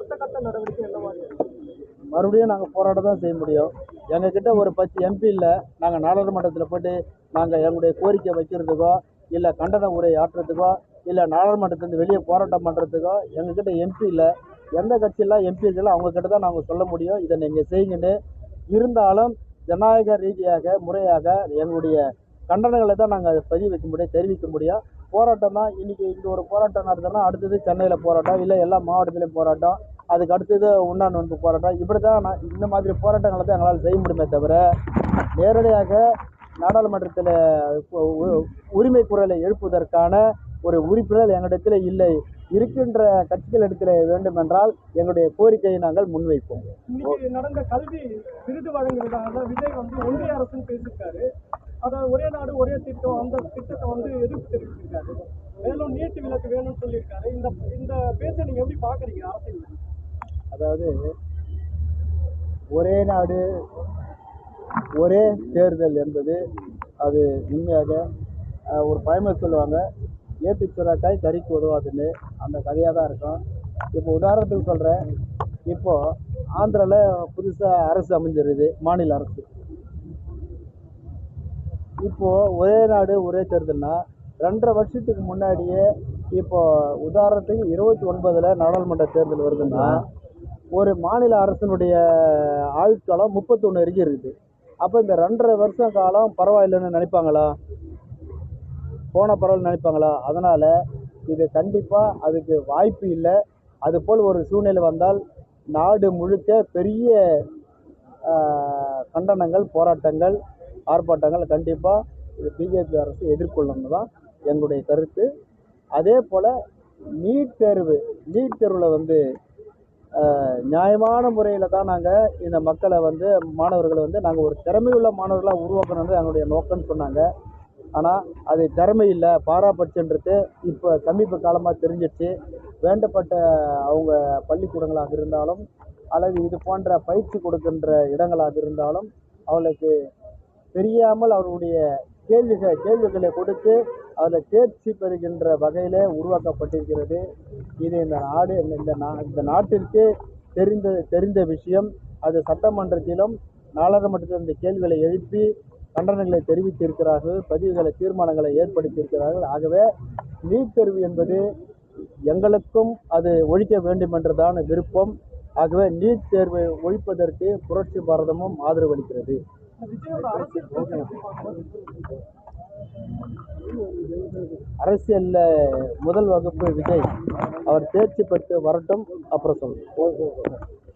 அடுத்த கட்ட நடவடிக்கை என்ன மாதிரி? மறுபடியும் நாங்கள் போராட்டம் தான் செய்ய முடியும். எங்ககிட்ட ஒரு பத்து எம்பி இல்லை நாங்கள் நாடாளுமன்றத்தில் போட்டு நாங்கள் எங்களுடைய கோரிக்கை வைக்கிறதுக்கோ இல்லை கண்டன உரை ஆற்றுறதுக்கோ இல்லை நாடாளுமன்றத்துலேருந்து வெளியே போராட்டம் பண்ணுறதுக்கோ எங்ககிட்ட எம்பி இல்லை. எந்த கட்சியெல்லாம் எம்பி இருக்கலாம் அவங்கக்கிட்ட தான் நாங்கள் சொல்ல முடியும். இதை நீங்கள் செய்யுங்கன்னு. இருந்தாலும் ஜனநாயக ரீதியாக முறையாக எங்களுடைய கண்டனங்களை தான் நாங்கள் அதை பதிவு வைக்க முடியும் தெரிவிக்க முடியும். போராட்டம் தான். இன்றைக்கி இங்கே ஒரு போராட்டம் நடத்தினா அடுத்தது சென்னையில் போராட்டம் இல்லை எல்லா மாவட்டத்திலையும் போராட்டம். அதுக்கு அடுத்தது உண்ணா நோன்பு போராட்டம். இப்படி தான் நான் இந்த மாதிரி போராட்டங்களை தான் எங்களால் செய்ய முடியுமே தவிர நேரடியாக நாடாளுமன்றத்தில் உரிமை குரலை எழுப்புவதற்கான ஒரு உறுப்பினர் எங்களிடத்தில் இல்லை. இருக்கின்ற கட்சிகள் எடுக்க வேண்டுமென்றால் எங்களுடைய கோரிக்கையை நாங்கள் முன்வைப்போம். நடந்த கல்வி விருது வழங்குவதாக விஜய் வந்து ஒன்றிய அரசு பேசியிருக்காரு. அதாவது ஒரே நாடு ஒரே திட்டம் அந்த திட்டத்தை வந்து எதிர்ப்பு தெரிவிச்சிருக்காரு. மேலும் நீட்டு விலக்கு வேணும்னு சொல்லியிருக்காரு. இந்த இந்த பேச்சை நீங்க எப்படி பாக்குறீங்க அரசியல் அதாவது ஒரே நாடு ஒரே தேர்தல் என்பது அது உண்மையாக ஒரு பயமர் சொல்லுவாங்க ஏட்டு சுரக்காய் கறிக்கு உதவாதுன்னு. அந்த கதையாக தான் இருக்கும். இப்போ உதாரணத்துக்கு சொல்கிறேன் இப்போ ஆந்திராவில் புதுசாக அரசு அமைஞ்சிருது மாநில அரசு. இப்போ ஒரே நாடு ஒரே தேர்தல்னா ரெண்டரை வருஷத்துக்கு முன்னாடியே இப்போ உதாரணத்துக்கு இருபத்தி ஒன்பதுல நாடாளுமன்ற தேர்தல் வருதுன்னா ஒரு மாநில அரசினுடைய ஆயுட்காலம் முப்பத்தொன்று வரைக்கும் இருக்குது. அப்போ இந்த ரெண்டரை வருஷம் காலம் பரவாயில்லைன்னு நினைப்பாங்களா? போன பரவாயில்ல நினைப்பாங்களா? அதனால் இது கண்டிப்பாக அதுக்கு வாய்ப்பு இல்லை. அதுபோல் ஒரு சூழ்நிலை வந்தால் நாடு முழுக்க பெரிய கண்டனங்கள் போராட்டங்கள் ஆர்ப்பாட்டங்களை கண்டிப்பாக இது பிஜேபி அரசு எதிர்கொள்ளணும்னு தான் எங்களுடைய கருத்து. அதே போல் நீட் தேர்வு நீட் தேர்வில் வந்து நியாயமான முறையில் தான் நாங்கள் இந்த மக்களை வந்து மாணவர்களை வந்து நாங்கள் ஒரு திறமையுள்ள மாணவர்களாக உருவாக்கணுன்றது எங்களுடைய நோக்கம்னு சொன்னாங்க. ஆனால் அது திறமை இல்லை பாராபட்சன்றது இப்போ சமீப காலமாக தெரிஞ்சிச்சு வேண்டப்பட்ட அவங்க பள்ளிக்கூடங்களாக இருந்தாலும் அல்லது இது போன்ற பயிற்சி கொடுக்கின்ற இடங்களாக இருந்தாலும் அவளுக்கு தெரியாமல் அவருடைய கேள்விகள் கேள்விகளை கொடுத்து அதில் தேர்ச்சி பெறுகின்ற வகையில் உருவாக்கப்பட்டிருக்கிறது. இது இந்த நாடு இந்த நா இந்த நாட்டிற்கு தெரிந்த தெரிந்த விஷயம். அது சட்டமன்றத்திலும் நாடாளுமன்றத்தில் இந்த கேள்விகளை எழுப்பி கண்டனங்களை தெரிவித்திருக்கிறார்கள் பதிவுகளை தீர்மானங்களை ஏற்படுத்தியிருக்கிறார்கள். ஆகவே நீட் தேர்வு என்பது எங்களுக்கும் அது ஒழிக்க வேண்டும் என்றுதான் விருப்பம். ஆகவே நீட் தேர்வை ஒழிப்பதற்கு புரட்சி பாரதமும் ஆதரவளிக்கிறது அரசியல்ல அரசியலில் முதல் வகுப்பு விஜய். அவர் தேர்ச்சி பெற்று வரட்டும் அப்புறம் சொல்லுங்க